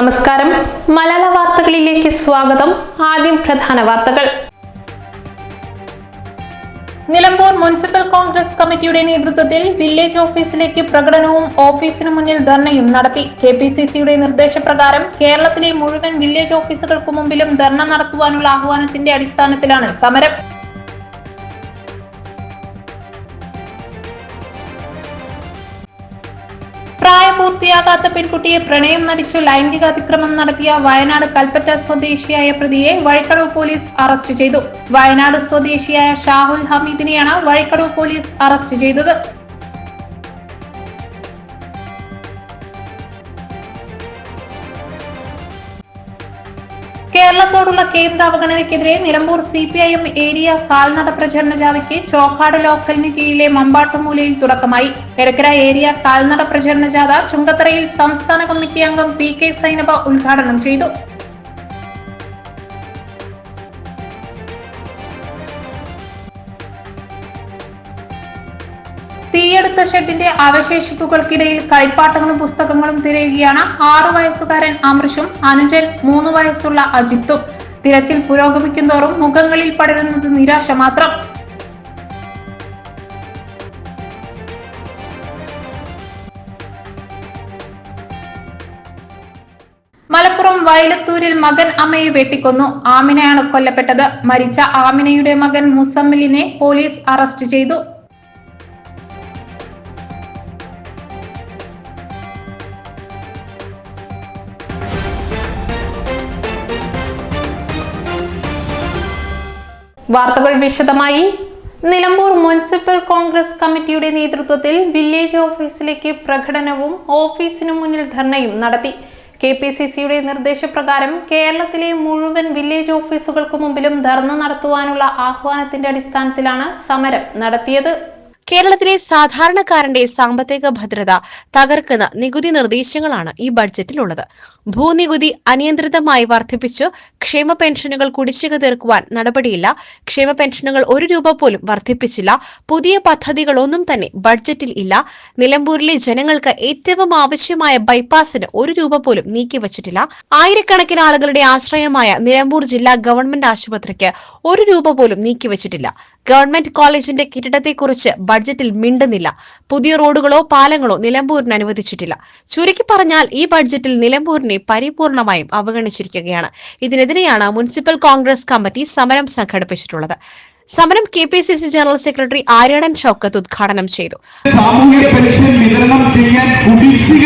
നമസ്കാരം. മലയാള വാർത്തകളിലേക്ക് സ്വാഗതം. ആദ്യം പ്രധാന വാർത്തകൾ. നിലമ്പൂർ മുനിസിപ്പൽ കോൺഗ്രസ് കമ്മിറ്റിയുടെ നേതൃത്വത്തിൽ വില്ലേജ് ഓഫീസിലേക്ക് പ്രകടനവും ഓഫീസിനു മുന്നിൽ ധർണയും നടത്തി. കെ പി സി സിയുടെ നിർദ്ദേശപ്രകാരം കേരളത്തിലെ മുഴുവൻ വില്ലേജ് ഓഫീസുകൾക്ക് മുമ്പിലും ധർണ നടത്തുവാനുള്ള ആഹ്വാനത്തിന്റെ അടിസ്ഥാനത്തിലാണ് സമരം. പ്രായപൂർത്തിയാകാത്ത പെൺകുട്ടിയെ പ്രണയം നടിച്ചു ലൈംഗിക അതിക്രമം നടത്തിയ വയനാട് കൽപ്പറ്റ സ്വദേശിയായ പ്രതിയെ വഴിക്കടവ് പോലീസ് അറസ്റ്റ് ചെയ്തു. വയനാട് സ്വദേശിയായ ഷാഹുൽ ഹമീദിനെയാണ് വഴിക്കടവ് പോലീസ് അറസ്റ്റ് ചെയ്തത്. കേരളത്തോടുള്ള കേന്ദ്ര അവഗണനയ്ക്കെതിരെ Nilambur C P I M area കാൽനട പ്രചരണ ജാഥയ്ക്ക് ചോക്കാട് ലോക്കലിന് കീഴിലെ മമ്പാട്ടുമൂലയിൽ തുടക്കമായി. എടക്കര ഏരിയ കാൽനട പ്രചരണ ജാഥ ചുങ്കത്തറയിൽ സംസ്ഥാന കമ്മിറ്റി അംഗം പി കെ സൈനബ ഉദ്ഘാടനം ചെയ്തു. തീയെടുത്ത ഷെഡിന്റെ അവശേഷിപ്പുകൾക്കിടയിൽ കളിപ്പാട്ടങ്ങളും പുസ്തകങ്ങളും തിരയുകയാണ് ആറു വയസ്സുകാരൻ അമൃഷും അനുജൻ മൂന്ന് വയസ്സുള്ള അജിത്തും. തിരച്ചിൽ പുരോഗമിക്കുന്തോറും മുഖങ്ങളിൽ പടരുന്നത് നിരാശ മാത്രം. മലപ്പുറം വയലത്തൂരിൽ മകൻ അമ്മയെ വെട്ടിക്കൊന്നു. ആമിനയാണ് കൊല്ലപ്പെട്ടത്. മരിച്ച ആമിനയുടെ മകൻ മുസമ്മിലിനെ പോലീസ് അറസ്റ്റ് ചെയ്തു. വാർത്തകൾ വിശദമായി. നിലമ്പൂർ മുനിസിപ്പൽ കോൺഗ്രസ് കമ്മിറ്റിയുടെ നേതൃത്വത്തിൽ വില്ലേജ് ഓഫീസിലേക്ക് പ്രകടനവും ഓഫീസിനു മുന്നിൽ ധർണയും നടത്തി. കെ പി സി സിയുടെ നിർദ്ദേശപ്രകാരം കേരളത്തിലെ മുഴുവൻ വില്ലേജ് ഓഫീസുകൾക്ക് മുമ്പിലും ധർണ നടത്തുവാനുള്ള ആഹ്വാനത്തിന്റെ അടിസ്ഥാനത്തിലാണ് സമരം നടത്തിയത്. കേരളത്തിലെ സാധാരണക്കാരന്റെ സാമ്പത്തിക ഭദ്രത തകർക്കുന്ന നികുതി നിർദ്ദേശങ്ങളാണ് ഈ ബഡ്ജറ്റിലുള്ളത്. ഭൂനികുതി അനിയന്ത്രിതമായി വർദ്ധിപ്പിച്ചു. ക്ഷേമ പെൻഷനുകൾ കുടിശ്ശിക തീർക്കുവാൻ നടപടിയില്ല. ക്ഷേമ പെൻഷനുകൾ ഒരു രൂപ പോലും വർദ്ധിപ്പിച്ചില്ല. പുതിയ പദ്ധതികളൊന്നും തന്നെ ബഡ്ജറ്റിൽ ഇല്ല. നിലമ്പൂരിലെ ജനങ്ങൾക്ക് ഏറ്റവും ആവശ്യമായ ബൈപ്പാസിന് ഒരു രൂപ പോലും നീക്കിവച്ചിട്ടില്ല. ആയിരക്കണക്കിന് ആളുകളുടെ ആശ്രയമായ നിലമ്പൂർ ജില്ലാ ഗവൺമെന്റ് ആശുപത്രിക്ക് ഒരു രൂപ പോലും നീക്കിവച്ചിട്ടില്ല. ഗവൺമെന്റ് കോളേജിന്റെ കെട്ടിടത്തെക്കുറിച്ച് ബഡ്ജറ്റിൽ മിണ്ടുന്നില്ല. പുതിയ റോഡുകളോ പാലങ്ങളോ നിലമ്പൂരിന് അനുവദിച്ചിട്ടില്ല. ചുരുക്കി പറഞ്ഞാൽ ഈ ബഡ്ജറ്റിൽ നിലമ്പൂരിനെ പരിപൂർണമായും അവഗണിച്ചിരിക്കുകയാണ്. ഇതിനെതിരെയാണ് മുനിസിപ്പൽ കോൺഗ്രസ് കമ്മിറ്റി സമരം സംഘടിപ്പിച്ചിട്ടുള്ളത്. സമരം K P C C general secretary Aryadan Shoukath ഉദ്ഘാടനം ചെയ്തു. സാമൂഹ്യ പെൻഷൻ വിതരണം ചെയ്യാൻ കുടിശ്ശിക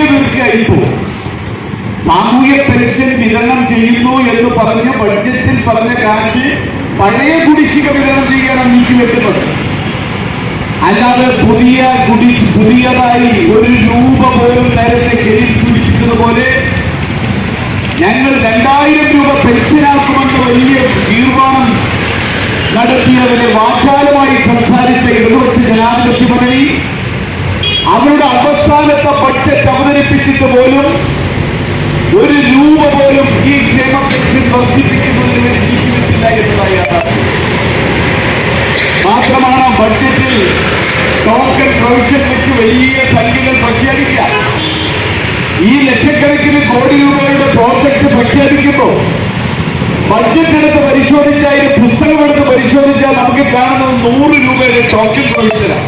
സാമൂഹ്യ പെൻഷൻ വിതരണം ചെയ്യുന്നു എന്ന് പറഞ്ഞ് ബഡ്ജറ്റിൽ പറഞ്ഞ കാശ് പഴയ കുടിശ്ശിക വിതരണം ചെയ്യാനാണ് നീക്കി വെക്കുന്നത്. അല്ലാതെ പുതിയ കുടി പുതിയതായി ഒരു രൂപ പോലും നേരത്തെ കയ്യിൽ സൂചിപ്പിച്ചതുപോലെ ഞങ്ങൾ രണ്ടായിരം രൂപ പെൻഷനാക്കുമെന്ന് വലിയ തീർമാനം നടത്തിയവരെ വാചാലമായി സംസാരിച്ച ഇടതുപക്ഷ ജനാധിപത്യ മുന്നണി അവരുടെ അവസാനത്തെ ബഡ്ജറ്റ് അവതരിപ്പിച്ചിട്ട് പോലും ഒരു രൂപ പോലും ഈ ക്ഷേമ പെൻഷൻ വർദ്ധിപ്പിക്കുന്നതിന് വേണ്ടി നീക്കിവെച്ചില്ല എന്നതായി മാത്രമാണ് ബഡ്ജറ്റിൽ ടോക്കൺ പ്രൊവിഷൻ വെച്ച് വലിയ സംഖ്യകൾ പ്രഖ്യാപിക്കുക. ഈ ലക്ഷക്കണക്കിന് കോടി രൂപയുടെ പ്രോജക്ട് പ്രഖ്യാപിക്കുമ്പോൾ ബഡ്ജറ്റ് എടുത്ത് പരിശോധിച്ചാൽ അതിന്റെ പുസ്തകം എടുത്ത് പരിശോധിച്ചാൽ നമുക്ക് കാണുന്നത് നൂറ് രൂപയുടെ ടോക്കൺ പ്രൊവിഷനാണ്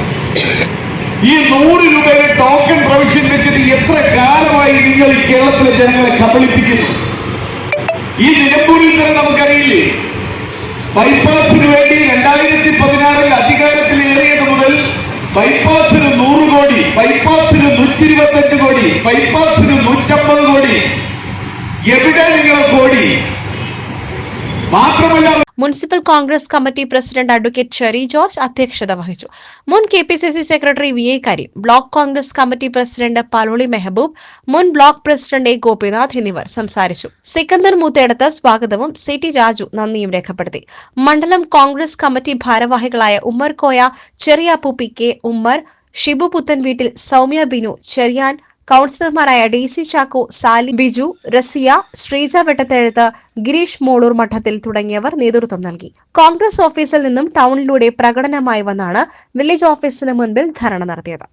ഈ നൂറ് രൂപയുടെ ടോക്കൺ പ്രൊവിഷൻ വെച്ചിട്ട് എത്ര കാലമായി നിങ്ങൾ ഈ കേരളത്തിലെ ജനങ്ങളെ കബളിപ്പിക്കുന്നു? ഈ നിലമ്പൂരിൽ തന്നെ നമുക്കറിയില്ലേ? ബൈപ്പാസിന് വേണ്ടി രണ്ടായിരത്തി പതിനാറിൽ അധികാരത്തിലേറിയത് മുതൽ ബൈപ്പാസിന് നൂറ് കോടി ബൈപ്പാസിന് നൂറ്റി ഇരുപത്തഞ്ച് കോടി കോടി എവിടെ നിങ്ങളെ കോടി. മാത്രമല്ല municipal Congress committee president advocate Sherry George അധ്യക്ഷത വഹിച്ചു. മുൻ K P C C secretary V A Kareem block Congress committee president Paloli Mehaboob മുൻ ബ്ലോക്ക് പ്രസിഡന്റ് എ ഗോപിനാഥ് എന്നിവർ സംസാരിച്ചു. സിക്കന്ദർ മൂത്തേടത്ത് സ്വാഗതവും സി ടി രാജു നന്ദിയും രേഖപ്പെടുത്തി. മണ്ഡലം കോൺഗ്രസ് കമ്മിറ്റി ഭാരവാഹികളായ ഉമ്മർ കോയ ചെറിയാപ്പു പി കെ ഉമ്മർ ഷിബു പുത്തൻ വീട്ടിൽ സൗമ്യ ബിനു ചെറിയാൻ കൌൺസിലർമാരായ ഡെയ്സി ചാക്കോ സാലി ബിജു റസിയ ശ്രീജ വെട്ടത്തെഴുത്ത് ഗിരീഷ് മോളൂർ മഠത്തിൽ തുടങ്ങിയവർ നേതൃത്വം നൽകി. കോൺഗ്രസ് ഓഫീസിൽ നിന്നും ടൗണിലൂടെ പ്രകടനമായി വന്നാണ് വില്ലേജ് ഓഫീസിന് മുൻപിൽ ധരണ നടത്തിയത്.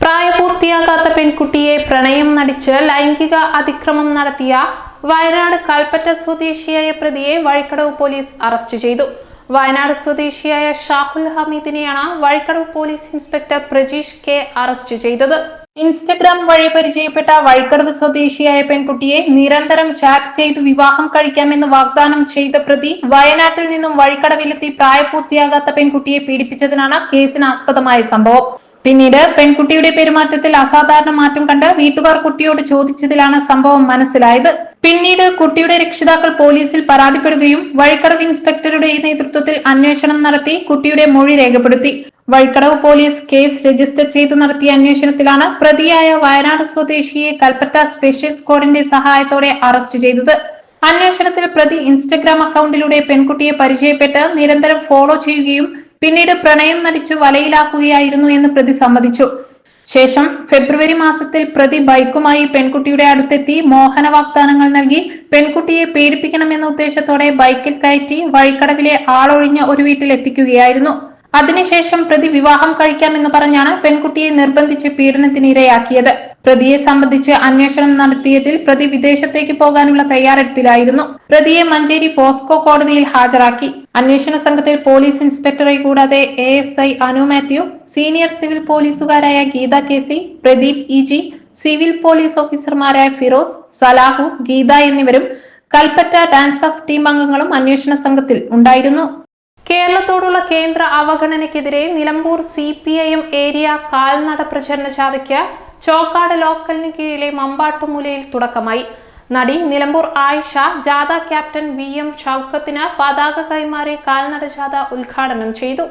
പ്രായപൂർത്തിയാകാത്ത പെൺകുട്ടിയെ പ്രണയം നടിച്ച് ലൈംഗിക അതിക്രമം നടത്തിയ വയനാട് കൽപ്പറ്റ സ്വദേശിയായ പ്രതിയെ വഴിക്കടവ് പോലീസ് അറസ്റ്റ് ചെയ്തു. വയനാട് സ്വദേശിയായ Shahul ഹമീദിനെയാണ് Vazhikkadavu police inspector Prajeesh K arrest ചെയ്തത്. ഇൻസ്റ്റഗ്രാം വഴി പരിചയപ്പെട്ട വഴിക്കടവ് സ്വദേശിയായ പെൺകുട്ടിയെ നിരന്തരം ചാറ്റ് ചെയ്ത് വിവാഹം കഴിക്കാമെന്ന് വാഗ്ദാനം ചെയ്ത പ്രതി വയനാട്ടിൽ നിന്നും വഴിക്കടവിലെത്തി പ്രായപൂർത്തിയാകാത്ത പെൺകുട്ടിയെ പീഡിപ്പിച്ചതിനാണ് കേസിന് ആസ്പദമായ സംഭവം. പിന്നീട് പെൺകുട്ടിയുടെ പെരുമാറ്റത്തിൽ അസാധാരണ മാറ്റം കണ്ട് വീട്ടുകാർ കുട്ടിയോട് ചോദിച്ചതിലാണ് സംഭവം മനസ്സിലായത്. പിന്നീട് കുട്ടിയുടെ രക്ഷിതാക്കൾ പോലീസിൽ പരാതിപ്പെടുകയും വഴിക്കടവ് ഇൻസ്പെക്ടറുടെ നേതൃത്വത്തിൽ അന്വേഷണം നടത്തി കുട്ടിയുടെ മൊഴി രേഖപ്പെടുത്തി. വഴിക്കടവ് പോലീസ് കേസ് രജിസ്റ്റർ ചെയ്ത് നടത്തിയ അന്വേഷണത്തിലാണ് പ്രതിയായ വയനാട് സ്വദേശിയെ കൽപ്പറ്റ സ്പെഷ്യൽ സ്ക്വാഡിന്റെ സഹായത്തോടെ അറസ്റ്റ് ചെയ്തത്. അന്വേഷണത്തിൽ പ്രതി ഇൻസ്റ്റഗ്രാം അക്കൗണ്ടിലൂടെ പെൺകുട്ടിയെ പരിചയപ്പെട്ട് നിരന്തരം ഫോളോ ചെയ്യുകയും പിന്നീട് പ്രണയം നടിച്ച് വലയിലാക്കുകയായിരുന്നു എന്ന് പ്രതി സമ്മതിച്ചു. ശേഷം ഫെബ്രുവരി മാസത്തിൽ പ്രതി ബൈക്കുമായി പെൺകുട്ടിയുടെ അടുത്തെത്തി മോഹന വാഗ്ദാനങ്ങൾ നൽകി പെൺകുട്ടിയെ പീഡിപ്പിക്കണമെന്ന ഉദ്ദേശത്തോടെ ബൈക്കിൽ കയറ്റി വഴിക്കടവിലെ ആളൊഴിഞ്ഞ ഒരു വീട്ടിൽ എത്തിക്കുകയായിരുന്നു. അതിനുശേഷം പ്രതി വിവാഹം കഴിക്കാമെന്ന് പറഞ്ഞാണ് പെൺകുട്ടിയെ നിർബന്ധിച്ച് പീഡനത്തിന് ഇരയാക്കിയത്. പ്രതിയെ സംബന്ധിച്ച് അന്വേഷണം നടത്തിയതിൽ പ്രതി വിദേശത്തേക്ക് പോകാനുള്ള തയ്യാറെടുപ്പിലായിരുന്നു. പ്രതിയെ മഞ്ചേരി പോസ്കോ കോടതിയിൽ ഹാജരാക്കി. അന്വേഷണ സംഘത്തിൽ പോലീസ് ഇൻസ്പെക്ടറെ കൂടാതെ A S I Anu Mathew senior civil പോലീസുകാരായ Geetha K C Pradeep E G civil police ഓഫീസർമാരായ ഫിറോസ് സലാഹു ഗീത എന്നിവരും കൽപ്പറ്റ ഡാൻസ് ഓഫ് ടീം അംഗങ്ങളും അന്വേഷണ സംഘത്തിൽ ഉണ്ടായിരുന്നു. കേരളത്തോടുള്ള കേന്ദ്ര അവഗണനയ്ക്കെതിരെ Nilambur C P I M area കാൽനട പ്രചരണ ജാഥയ്ക്ക് ചോക്കാട് ലോക്കലിന് കീഴിലെ മമ്പാട്ടുമൂലയിൽ തുടക്കമായി. നടി നിലമ്പൂർ ആയിഷ ജാഥ ക്യാപ്റ്റൻ വി എം ഷൌക്കത്തിന് പതാക കൈമാറി കാൽനട ജാഥ ഉദ്ഘാടനം ചെയ്തു.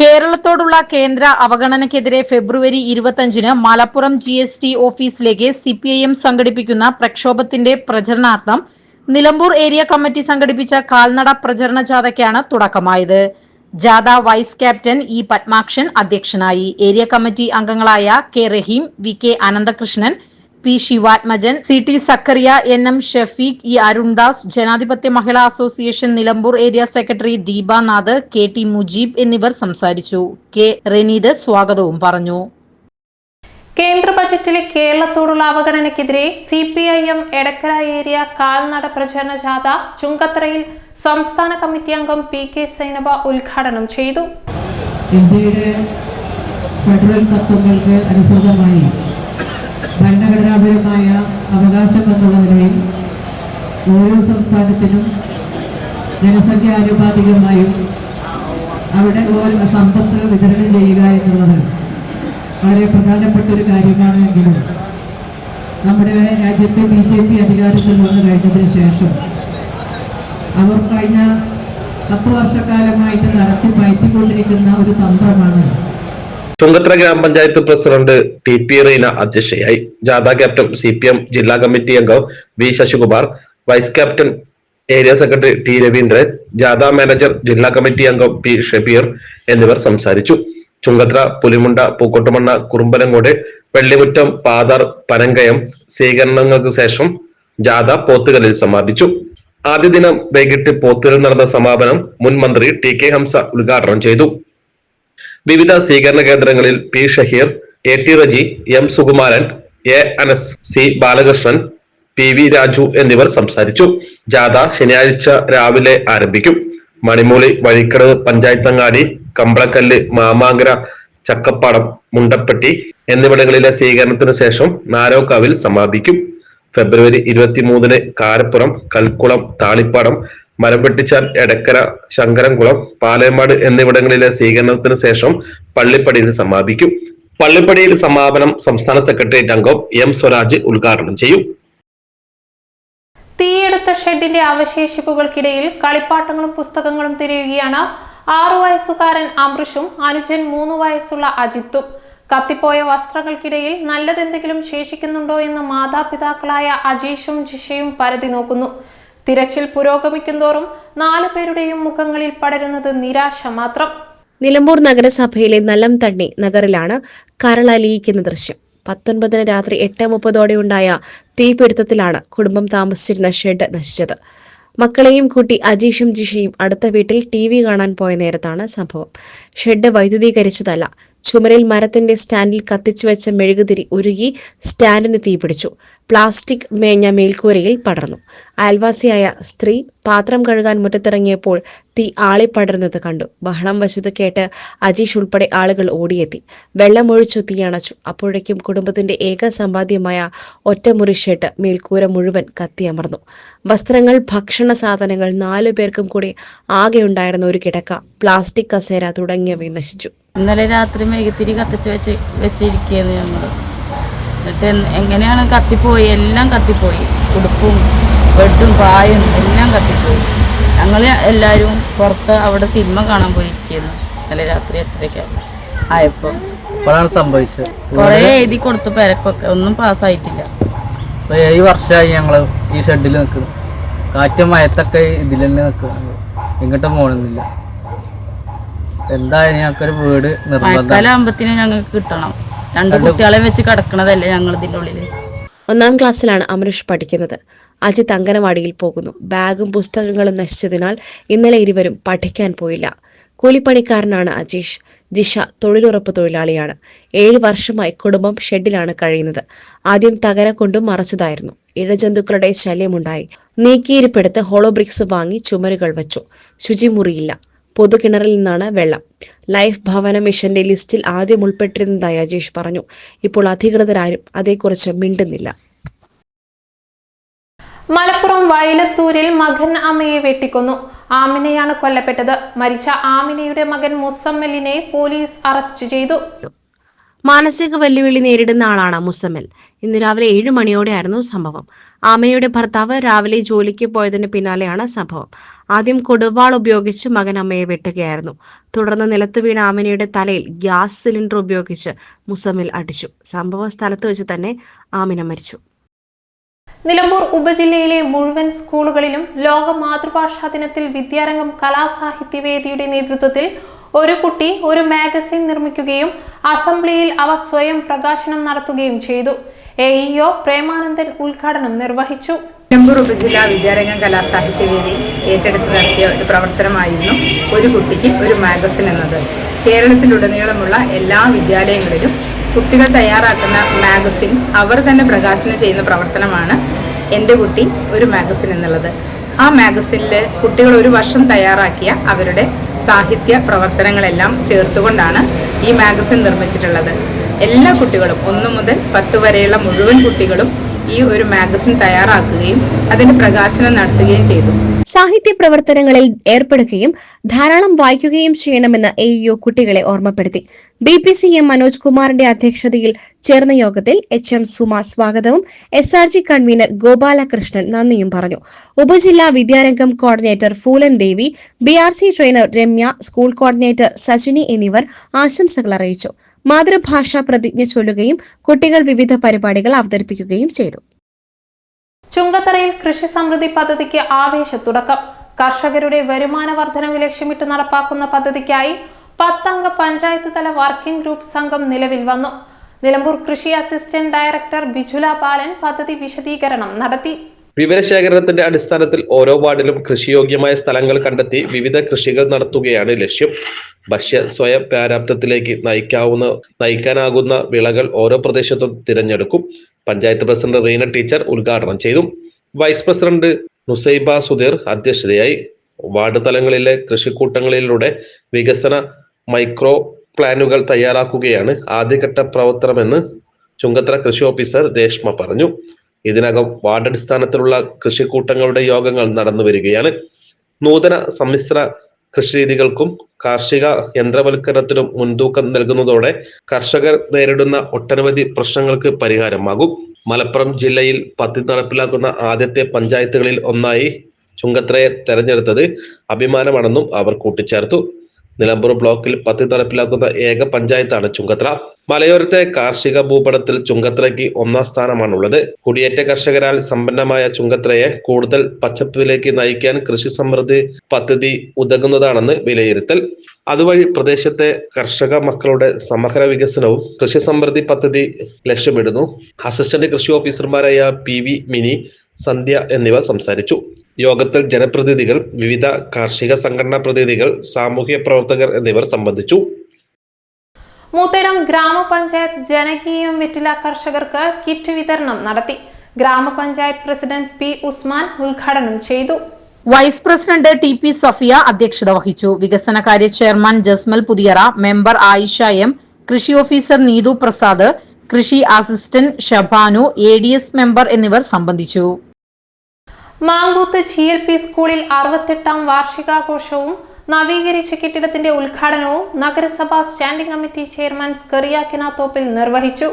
കേരളത്തോടുള്ള കേന്ദ്ര അവഗണനയ്ക്കെതിരെ ഫെബ്രുവരി ഇരുപത്തഞ്ചിന് മലപ്പുറം ജി എസ് ടി ഓഫീസിലേക്ക് സി പി ഐ എം സംഘടിപ്പിക്കുന്ന പ്രക്ഷോഭത്തിന്റെ പ്രചരണാർത്ഥം നിലമ്പൂർ ഏരിയ കമ്മിറ്റി സംഘടിപ്പിച്ച കാൽനട പ്രചരണ ജാഥയ്ക്കാണ് തുടക്കമായത്. ജാഥ വൈസ് ക്യാപ്റ്റൻ ഇ പത്മാക്ഷൻ അധ്യക്ഷനായി. ഏരിയ കമ്മിറ്റി അംഗങ്ങളായ K Rahim V K Ananthakrishnan P Shivathmajan C T Sakkariya N M Shafeeq E Arundas Janadhipathya Mahila association Nilambur area secretary Deepanath K T Mujeeb എന്നിവർ സംസാരിച്ചു. K Reneed സ്വാഗതവും പറഞ്ഞു. കേന്ദ്ര ബജറ്റിലെ കേരളത്തോടുള്ള അവഗണനയ്ക്കെതിരെ C P I M Edakkara area കാൽനട പ്രചരണ ജാഥ ചുങ്കത്തറയിൽ സംസ്ഥാന കമ്മിറ്റി അംഗം പി കെ സൈനബ ഉദ്ഘാടനം ചെയ്തു. ഇന്ത്യയുടെ ഫെഡറൽ തത്വങ്ങൾക്ക് അനുസൃതമായി ഭരണഘടനാപരമായ അവകാശം എന്നുള്ള നിലയിൽ ഓരോ സംസ്ഥാനത്തിനും ജനസംഖ്യാനുപാതികമായും അവിടെ ഓരോ സമ്പത്ത് വിതരണം ചെയ്യുക എന്നുള്ളത് വളരെ പ്രധാനപ്പെട്ട ഒരു കാര്യമാണ് എങ്കിലും നമ്മുടെ രാജ്യത്തെ ബി ജെ പി അധികാരത്തിൽ വന്നു കഴിഞ്ഞതിന് ശേഷം അവർ കഴിഞ്ഞ പത്ത് വർഷക്കാലമായിട്ട് നടത്തി പയറ്റിക്കൊണ്ടിരിക്കുന്ന ഒരു തന്ത്രമാണ് ചുങ്കത്ര ഗ്രാമപഞ്ചായത്ത് പ്രസിഡന്റ് ടി പി റീന അധ്യക്ഷയായി. ജാഥ ക്യാപ്റ്റൻ സി പി എം ജില്ലാ കമ്മിറ്റി അംഗം V Sasikumar vice captain area secretary T Raveendran ജാഥ മാനേജർ ജില്ലാ കമ്മിറ്റി അംഗം പി ഷബീർ എന്നിവർ സംസാരിച്ചു. ചുങ്കത്ര പുലിമുണ്ട പൂക്കോട്ടുമണ്ണ കുറുമ്പലങ്കോട് വെള്ളിമുറ്റം പാതാർ പനങ്കയം സ്വീകരണങ്ങൾക്ക് ശേഷം ജാഥ പോത്തുകലിൽ സമാപിച്ചു. ആദ്യ ദിനം വൈകിട്ട് പോത്തുകലിൽ നടന്ന സമാപനം മുൻ മന്ത്രി ടി കെ ഹംസ ഉദ്ഘാടനം ചെയ്തു. വിവിധ സ്വീകരണ കേന്ദ്രങ്ങളിൽ P Shaheer A T Reji M Sukumaran A Anas C Balakrishnan P V Raju എന്നിവർ സംസാരിച്ചു. ജാഥ ശനിയാഴ്ച രാവിലെ ആരംഭിക്കും. മണിമൂളി വഴിക്കടവ് പഞ്ചായത്തങ്ങാടി കമ്പളക്കല്ല് മാമാങ്കര ചക്കപ്പാടം മുണ്ടപ്പെട്ടി എന്നിവിടങ്ങളിലെ സ്വീകരണത്തിന് ശേഷം നാരോക്കാവിൽ സമാപിക്കും. ഫെബ്രുവരി ഇരുപത്തിമൂന്നിന് കാരപ്പുറം കൽക്കുളം താളിപ്പാടം മരംപെട്ടിച്ചാൽ എടക്കര ശങ്കരംകുളം പാലയമാട് എന്നിവിടങ്ങളിലെ സ്വീകരണത്തിന് ശേഷം പള്ളിപ്പടിയിൽ സമാപിക്കും. പള്ളിപ്പടിയിൽ സമാപനം സംസ്ഥാന സെക്രട്ടേറിയറ്റ് അംഗം എം സ്വരാജ് ഉദ്ഘാടനം ചെയ്യും. തീയെടുത്ത ഷെഡിന്റെ അവശേഷിപ്പുകൾക്കിടയിൽ കളിപ്പാട്ടങ്ങളും പുസ്തകങ്ങളും തിരയുകയാണ് ആറു വയസ്സുകാരൻ അമൃഷും അനുജൻ മൂന്ന് വയസ്സുള്ള അജിത്തും. കത്തിപ്പോയ വസ്ത്രങ്ങൾക്കിടയിൽ നല്ലതെന്തെങ്കിലും ശേഷിക്കുന്നുണ്ടോ എന്ന് മാതാപിതാക്കളായ അജീഷും ജിഷയും പരതി നോക്കുന്നു. തിരച്ചിൽ പുരോഗമിക്കുന്തോറും നാലു പേരുടെയും മുഖങ്ങളിൽ പടരുന്നത് നിരാശ മാത്രം. നിലമ്പൂർ നഗരസഭയിലെ നല്ലം തണ്ണി നഗറിലാണ് കരളലിയിക്കുന്ന ദൃശ്യം. പത്തൊൻപതിന് രാത്രി എട്ട് മുപ്പതോടെയുണ്ടായ തീപിടുത്തത്തിലാണ് കുടുംബം താമസിച്ചിരുന്ന ഷെഡ് നശിച്ചത്. മക്കളെയും കൂട്ടി അജീഷും ജിഷയും അടുത്ത വീട്ടിൽ ടി വി കാണാൻ പോയ നേരത്താണ് സംഭവം. ഷെഡ് വൈദ്യുതീകരിച്ചതല്ല. ചുമരിൽ മരത്തിന്റെ സ്റ്റാൻഡിൽ കത്തിച്ചു വെച്ച മെഴുകുതിരി ഉരുകി സ്റ്റാൻഡിന് തീപിടിച്ചു. പ്ലാസ്റ്റിക് മേഞ്ഞ മേൽക്കൂരയിൽ പടർന്നു. അയൽവാസിയായ സ്ത്രീ പാത്രം കഴുകാൻ മുറ്റത്തിറങ്ങിയപ്പോൾ തീ ആളിപ്പടരുന്നത് കണ്ടു. ബഹളം വശത്ത് കേട്ട് അജീഷ് ഉൾപ്പെടെ ആളുകൾ ഓടിയെത്തി. വെള്ളമൊഴിച്ചു തീയണച്ചു അപ്പോഴേക്കും കുടുംബത്തിന്റെ ഏക സമ്പാദ്യമായ ഒറ്റമുറി ഷെഡ് മേൽക്കൂര മുഴുവൻ കത്തിയമർന്നു വസ്ത്രങ്ങൾ ഭക്ഷണ സാധനങ്ങൾ നാലു പേർക്കും കൂടി ആകെ ഉണ്ടായിരുന്ന ഒരു കിടക്ക പ്ലാസ്റ്റിക് കസേര തുടങ്ങിയവയും നശിച്ചു. ഇന്നലെ രാത്രി മേഘത്തിരി കത്തിച്ച് വെച്ച് വെച്ചിരിക്കുകയാണ് ഞങ്ങൾ എന്നിട്ട് എങ്ങനെയാണ് കത്തിപ്പോയി? എല്ലാം കത്തിപ്പോയി. ഉടുപ്പും ബെഡും പായും എല്ലാം കത്തിപ്പോയി. ഞങ്ങൾ എല്ലാവരും പുറത്ത് അവിടെ സിനിമ കാണാൻ പോയിരിക്കുന്നു. അല്ലെ രാത്രി എട്ടരയ്ക്ക് ആയപ്പോൾ സംഭവിച്ചത്. കുറേ എഴുതി കൊടുത്തു പെരക്കൊക്കെ. ഒന്നും പാസ്സായിട്ടില്ല. ഏഴ് വർഷമായി ഞങ്ങൾ ഈ ഷെഡിൽ നിൽക്കുന്നു കാറ്റും മയത്തൊക്കെ ഇതിൽ തന്നെ നിൽക്കുന്നു എങ്ങോട്ടും പോകണമെന്നില്ല എന്തായാലും ഞങ്ങൾക്കൊരു വീട് നിർബന്ധം ഞങ്ങൾക്ക് കിട്ടണം. രണ്ട് കുട്ടികളെ വെച്ച് കിടക്കണതല്ലേ ഞങ്ങൾ ഇതിന്റെ ഉള്ളിൽ. ഒന്നാം ക്ലാസ്സിലാണ് അമരീഷ് പഠിക്കുന്നത്. അജിത് അങ്കനവാടിയിൽ പോകുന്നു. ബാഗും പുസ്തകങ്ങളും നശിച്ചതിനാൽ ഇന്നലെ ഇരുവരും പഠിക്കാൻ പോയില്ല. കൂലിപ്പണിക്കാരനാണ് അജീഷ്. ജിഷ തൊഴിലുറപ്പ് തൊഴിലാളിയാണ്. ഏഴ് വർഷമായി കുടുംബം ഷെഡിലാണ് കഴിയുന്നത്. ആദ്യം തകരം കൊണ്ടും മറച്ചതായിരുന്നു. ഇഴജന്തുക്കളുടെ ശല്യമുണ്ടായി. നീക്കിയിരിപ്പെടുത്ത് ഹോളോബ്രിക്സ് വാങ്ങി ചുമരുകൾ വച്ചു. ശുചിമുറിയില്ല. പൊതുകിണറിൽ നിന്നാണ് വെള്ളം. ലൈഫ് ഭവന മിഷന്റെ ലിസ്റ്റിൽ ആദ്യം ഉൾപ്പെട്ടിരുന്നതായി അജീഷ് പറഞ്ഞു. ഇപ്പോൾ അധികൃതരാരും അതേക്കുറിച്ച് മിണ്ടുന്നില്ല. മലപ്പുറം വയലത്തൂരിൽ മകൻ അമ്മയെ വെട്ടിക്കൊന്നു. ആമിനയാണ് കൊല്ലപ്പെട്ടത്. മരിച്ച ആമിനയുടെ മകൻ മുസമ്മലിനെ പോലീസ് അറസ്റ്റ് ചെയ്തു. മാനസിക വെല്ലുവിളി നേരിടുന്ന ആളാണ് മുസമ്മൽ. ഇന്ന് രാവിലെ ഏഴ് മണിയോടെയായിരുന്നു സംഭവം. ആമയുടെ ഭർത്താവ് രാവിലെ ജോലിക്ക് പോയതിന് പിന്നാലെയാണ് സംഭവം. ആദ്യം കൊടുവാൾ ഉപയോഗിച്ച് മകൻ അമ്മയെ വെട്ടുകയായിരുന്നു. തുടർന്ന് നിലത്ത് വീണ ആമനയുടെ തലയിൽ ഗ്യാസ് സിലിണ്ടർ ഉപയോഗിച്ച് മുസമ്മിൽ അടിച്ചു. സംഭവ സ്ഥലത്ത് വെച്ച് തന്നെ ആമിന മരിച്ചു. നിലമ്പൂർ ഉപജില്ലയിലെ മുഴുവൻ സ്കൂളുകളിലും ലോക മാതൃഭാഷാ ദിനത്തിൽ വിദ്യാരംഗം കലാസാഹിത്യവേദിയുടെ നേതൃത്വത്തിൽ ഒരു കുട്ടി ഒരു മാഗസിൻ നിർമ്മിക്കുകയും അസംബ്ലിയിൽ അവ സ്വയം പ്രകാശനം നടത്തുകയും ചെയ്തു. എ ഇഒ പ്രേമാനന്ദൻ ഉദ്ഘാടനം നിർവഹിച്ചു. നിലമ്പൂർ ഉപജില്ലാ വിദ്യാരംഗം കലാസാഹിത്യവേദി ഏറ്റെടുത്ത് നടത്തിയ ഒരു പ്രവർത്തനമായിരുന്നു ഒരു കുട്ടിക്ക് ഒരു മാഗസിൻ എന്നത്. കേരളത്തിലുടനീളമുള്ള എല്ലാ വിദ്യാലയങ്ങളിലും കുട്ടികൾ തയ്യാറാക്കുന്ന മാഗസിൻ അവർ തന്നെ പ്രകാശനം ചെയ്യുന്ന പ്രവർത്തനമാണ് എന്റെ കുട്ടി ഒരു മാഗസിൻ എന്നുള്ളത്. ആ മാഗസിനിൽ കുട്ടികൾ ഒരു വർഷം തയ്യാറാക്കിയ അവരുടെ സാഹിത്യ പ്രവർത്തനങ്ങളെല്ലാം ചേർത്തുകൊണ്ടാണ് ഈ മാഗസിൻ നിർമ്മിച്ചിട്ടുള്ളത്. എല്ലാ കുട്ടികളും ഒന്നു മുതൽ പത്ത് വരെയുള്ള മുഴുവൻ കുട്ടികളും ഈ ഒരു മാഗസിൻ തയ്യാറാക്കുകയും അതിന്റെ പ്രകാശനം നടത്തുകയും ചെയ്തു. സാഹിത്യ പ്രവർത്തനങ്ങളിൽ ഏർപ്പെടുകയും ധാരാളം വായിക്കുകയും ചെയ്യണമെന്ന് എ ഇഒ കുട്ടികളെ ഓർമ്മപ്പെടുത്തി. B P C M Manoj കുമാറിന്റെ അധ്യക്ഷതയിൽ ചേർന്ന യോഗത്തിൽ എച്ച് എം സുമ സ്വാഗതവും S R G convener Gopalakrishnan നന്ദിയും പറഞ്ഞു. ഉപജില്ലാ Vidyarangam coordinator Phoolan Devi B R C trainer Ramya school coordinator Sajini എന്നിവർ ആശംസകൾ അറിയിച്ചു. മാതൃഭാഷാ പ്രതിജ്ഞ ചൊല്ലുകയും കുട്ടികൾ വിവിധ പരിപാടികൾ അവതരിപ്പിക്കുകയും ചെയ്തു. ചുങ്കത്തറയിൽ കൃഷി സമൃദ്ധി പദ്ധതിക്ക് ആവേശ തുടക്കം. കർഷകരുടെ വരുമാന വർധനവ് ലക്ഷ്യമിട്ട് നടപ്പാക്കുന്ന പദ്ധതിക്കായി പത്തംഗ പഞ്ചായത്ത് തല വർക്കിംഗ് ഗ്രൂപ്പ് സംഘം നിലവിൽ വന്നു. നിലമ്പൂർ കൃഷി അസിസ്റ്റന്റ് ഡയറക്ടർ ബിജുല ബാലൻ പദ്ധതി വിശദീകരണം നടത്തി. വിവരശേഖരണത്തിന്റെ അടിസ്ഥാനത്തിൽ ഓരോ വാർഡിലും കൃഷിയോഗ്യമായ സ്ഥലങ്ങൾ കണ്ടെത്തി വിവിധ കൃഷികൾ നടത്തുകയാണ് ലക്ഷ്യം. ഭക്ഷ്യ സ്വയം പ്രാരാബ്ദത്തിലേക്ക് നയിക്കാവുന്ന നയിക്കാനാകുന്ന വിളകൾ ഓരോ പ്രദേശത്തും തിരഞ്ഞെടുക്കും. പഞ്ചായത്ത് പ്രസിഡന്റ് റീന ടീച്ചർ ഉദ്ഘാടനം ചെയ്തു. വൈസ് പ്രസിഡന്റ് നുസൈബ സുധീർ അധ്യക്ഷതയായി. വാർഡ് തലങ്ങളിലെ കൃഷിക്കൂട്ടങ്ങളിലൂടെ വികസന മൈക്രോ പ്ലാനുകൾ തയ്യാറാക്കുകയാണ് ആദ്യഘട്ട പ്രവർത്തനമെന്ന് ചുങ്കത്തറ കൃഷി ഓഫീസർ രേഷ്മ പറഞ്ഞു. ഇതിനകം വാർഡ് അടിസ്ഥാനത്തിലുള്ള കൃഷിക്കൂട്ടങ്ങളുടെ യോഗങ്ങൾ നടന്നു വരികയാണ്. നൂതന സമ്മിശ്ര കൃഷിരീതികൾക്കും കാർഷിക യന്ത്രവൽക്കരണത്തിനും മുൻതൂക്കം നൽകുന്നതോടെ കർഷകർ നേരിടുന്ന ഒട്ടനവധി പ്രശ്നങ്ങൾക്ക് പരിഹാരമാകും. മലപ്പുറം ജില്ലയിൽ പദ്ധതി നടപ്പിലാക്കുന്ന ആദ്യത്തെ പഞ്ചായത്തുകളിൽ ഒന്നായി ചുങ്കത്രയെ തെരഞ്ഞെടുത്തത് അഭിമാനമാണെന്നും അവർ കൂട്ടിച്ചേർത്തു. നിലമ്പൂർ ബ്ലോക്കിൽ പദ്ധതി നടപ്പിലാക്കുന്ന ഏക പഞ്ചായത്താണ് ചുങ്കത്ര. മലയോരത്തെ കാർഷിക ഭൂപടത്തിൽ ചുങ്കത്രയ്ക്ക് ഒന്നാം സ്ഥാനമാണുള്ളത്. കുടിയേറ്റ കർഷകരാൽ സമ്പന്നമായ ചുങ്കത്രയെ കൂടുതൽ പച്ചപ്പിലേക്ക് നയിക്കാൻ കൃഷി സമൃദ്ധി പദ്ധതി ഉതകുന്നതാണെന്ന് വിലയിരുത്തൽ. അതുവഴി പ്രദേശത്തെ കർഷക മക്കളുടെ സമഗ്ര വികസനവും കൃഷി സമൃദ്ധി പദ്ധതി ലക്ഷ്യമിടുന്നു. അസിസ്റ്റന്റ് കൃഷി ഓഫീസർമാരായ പി വി മിനി സന്ധ്യ എന്നിവർ സംസാരിച്ചു. യോഗത്തിൽ ജനപ്രതിനിധികൾ വിവിധ കാർഷിക സംഘടനാ പ്രതിനിധികൾ സാമൂഹ്യ പ്രവർത്തകർ എന്നിവർ സംബന്ധിച്ചു. മൂത്തേടം ഗ്രാമപഞ്ചായത്ത് ജനകീയം വെറ്റില കർഷകർക്ക് കിറ്റ് വിതരണം നടത്തി. ഗ്രാമപഞ്ചായത്ത് പ്രസിഡന്റ് പി ഉസ്മാൻ ഉദ്ഘാടനം ചെയ്തു. Vice president T P Safiya അധ്യക്ഷത വഹിച്ചു. വികസനകാര്യ chairman Jasmal Puthiyara member Ayisha M കൃഷി ഓഫീസർ നീതു പ്രസാദ് കൃഷി assistant Shabanu A D S member എന്നിവർ സംബന്ധിച്ചു. മാങ്കൂത്ത് ജി എൽ പി സ്കൂളിൽ അറുപത്തെട്ടാം വാർഷികാഘോഷവും നവീകരിച്ച കെട്ടിടത്തിന്റെ ഉദ്ഘാടനവും നഗരസഭാ സ്റ്റാൻഡിംഗ് കമ്മിറ്റി ചെയർമാൻ സ്കറിയാക്കിനാത്തോപ്പിൽ നിർവഹിച്ചു.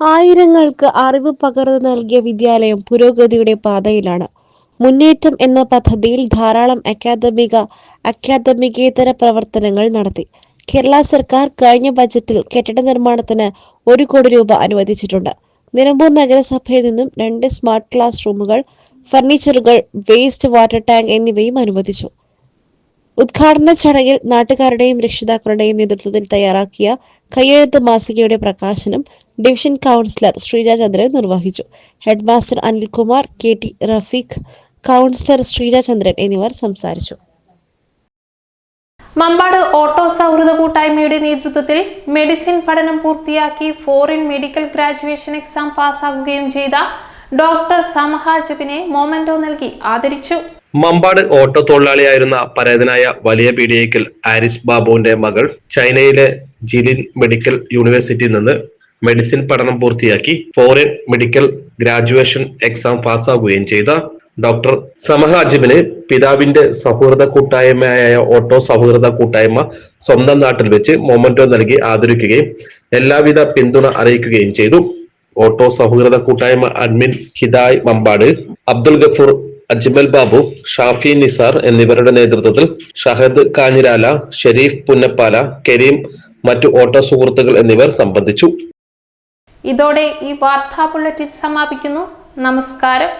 ആയിരങ്ങൾക്ക് അറിവ് പകർന്നു നൽകിയ വിദ്യാലയം പുരോഗതിയുടെ പാതയിലാണ്. മുന്നേറ്റം എന്ന പദ്ധതിയിൽ ധാരാളം അക്കാദമിക അക്കാദമികേതര പ്രവർത്തനങ്ങൾ നടത്തി. കേരള സർക്കാർ കഴിഞ്ഞ ബജറ്റിൽ കെട്ടിട നിർമ്മാണത്തിന് ഒരു കോടി രൂപ അനുവദിച്ചിട്ടുണ്ട്. നിലമ്പൂർ നഗരസഭയിൽ നിന്നും രണ്ട് സ്മാർട്ട് ക്ലാസ് റൂമുകൾ ഫർണിച്ചറുകൾ വേസ്റ്റ് വാട്ടർ ടാങ്ക് എന്നിവയും അനുവദിച്ചു. ഉദ്ഘാടന ചടങ്ങിൽ നാട്ടുകാരുടെയും രക്ഷിതാക്കളുടെയും നേതൃത്വത്തിൽ തയ്യാറാക്കിയ കയ്യെഴുത്ത് മാസികയുടെ പ്രകാശനം ഡിവിഷൻ കൗൺസിലർ ശ്രീജ ചന്ദ്രൻ നിർവഹിച്ചു. Headmaster Anilkumar K T Rafeeq councillor Sreeja Chandran എന്നിവർ സംസാരിച്ചു. മമ്പാട് ഓട്ടോ സൗഹൃദ കൂട്ടായ്മയുടെ നേതൃത്വത്തിൽ മെഡിസിൻ പഠനം പൂർത്തിയാക്കി ഫോറിൻ മെഡിക്കൽ ഗ്രാജുവേഷൻ എക്സാം പാസ്സാകുകയും ചെയ്ത ഡോക്ടർ സമഹാജബിനെ മൊമെന്റോ നൽകി ആദരിച്ചു. മമ്പാട് ഓട്ടോ തൊഴിലാളിയായിരുന്ന പരേതനായ വലിയ പീഡിയക്കൽ ആരിസ് ബാബുവിന്റെ മകൾ ചൈനയിലെ ജിലിൻ മെഡിക്കൽ യൂണിവേഴ്സിറ്റിയിൽ നിന്ന് മെഡിസിൻ പഠനം പൂർത്തിയാക്കി ഫോറിൻ മെഡിക്കൽ ഗ്രാജുവേഷൻ എക്സാം പാസ്സാകുകയും ചെയ്ത ഡോക്ടർ സമഹാജിബിന് പിതാവിന്റെ സൗഹൃദ കൂട്ടായ്മയായ ഓട്ടോ സൗഹൃദ കൂട്ടായ്മ സ്വന്തം നാട്ടിൽ വെച്ച് മൊമെന്റോ നൽകി ആദരിക്കുകയും എല്ലാവിധ പിന്തുണ അറിയിക്കുകയും ചെയ്തു. ഓട്ടോ സൗഹൃദ കൂട്ടായ്മ അഡ്മിൻ ഹിദായ് മമ്പാട് അബ്ദുൽ ഗഫൂർ അജ്മൽ ബാബു ഷാഫി നിസാർ എന്നിവരുടെ നേതൃത്വത്തിൽ ഷഹദ് കാഞ്ഞിരാല ഷെരീഫ് പുന്നപ്പാല കരീം മറ്റു ഓട്ടോ സുഹൃത്തുക്കൾ എന്നിവർ സംബന്ധിച്ചു. ഇതോടെ ഈ വാർത്താ ബുള്ളറ്റിൻ സമാപിക്കുന്നു. നമസ്കാരം.